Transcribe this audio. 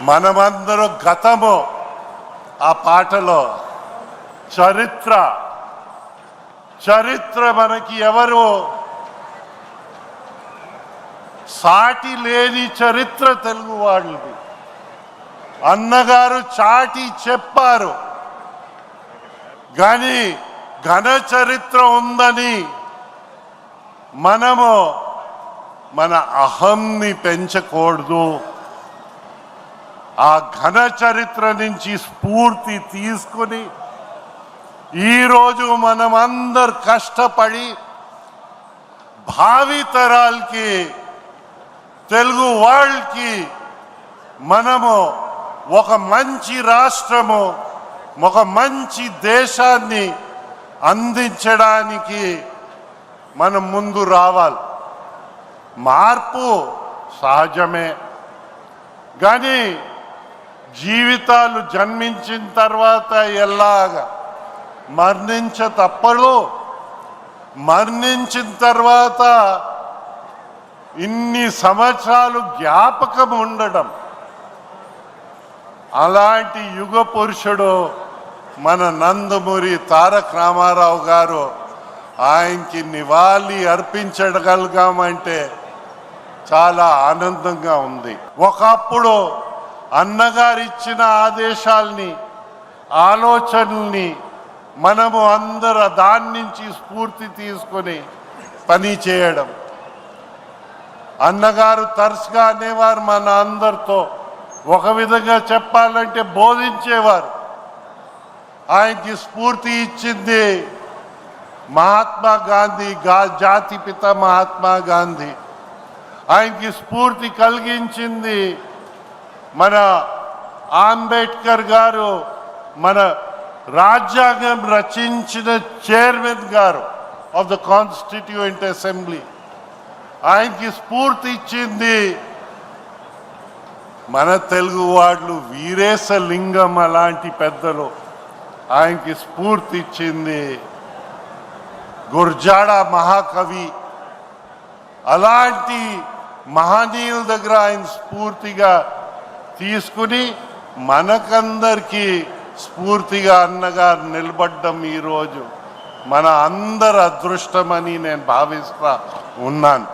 మనమందరూ గతము ఆ పాటలో చరిత్ర చరిత్ర మనకి ఎవరు? సాటి లేని చరిత్ర తెలుగు వాళ్ళది. అన్నగారు చాటి చెప్పారు. కానీ ఘన చరిత్ర ఉందని మనము మన అహంని పెంచకూడదు. ఆ ఘన చరిత్ర నుంచి స్ఫూర్తి తీసుకుని ఈరోజు మనం అందరు కష్టపడి భావితరాలకి తెలుగు వరల్డ్కి మనము ఒక మంచి రాష్ట్రము ఒక మంచి దేశాన్ని అందించడానికి మనం ముందు రావాలి. మార్పు సహజమే. కానీ జీవితాలు జన్మించిన తర్వాత ఎలాగా మరణించ తప్పదు మరణించిన తర్వాత ఇన్ని సంవత్సరాలు జ్ఞాపకం ఉండడం. అలాంటి యుగ పురుషుడు మన నందమూరి తారక రామారావు గారు ఆయనకి నివాళి అర్పించగలిగామంటే చాలా ఆనందంగా ఉంది. ఒకప్పుడు అన్నగారు ఇచ్చిన ఆదేశాల్ని ఆలోచనల్ని మనము అందరు దాని నుంచి స్ఫూర్తి తీసుకొని పని చేయడం. అన్నగారు తరచుగా అనేవారు మన అందరితో ఒక విధంగా చెప్పాలంటే బోధించేవారు. ఆయనకి స్ఫూర్తి ఇచ్చింది మహాత్మా గాంధీ గా జాతి పిత మహాత్మా గాంధీ. ఆయనకి స్ఫూర్తి కలిగించింది మన అంబేద్కర్ గారు మన రాజ్యాంగం రచించిన చైర్మన్ గారు ఆఫ్ ద కాన్స్టిట్యూయెంట్ అసెంబ్లీ ఆయనకి స్ఫూర్తి ఇచ్చింది మన తెలుగు వాళ్ళు వీరేశలింగం అలాంటి పెద్దలు. ఆయనకి స్ఫూర్తి ఇచ్చింది గుర్జాడ మహాకవి. అలాంటి మహనీయుల దగ్గర ఆయన స్ఫూర్తిగా తీసుకుని మనకందరికీ స్ఫూర్తిగా అన్నగారు నిలబడ్డం ఈరోజు మన అందరి అదృష్టమని నేను భావిస్తా ఉన్నాను.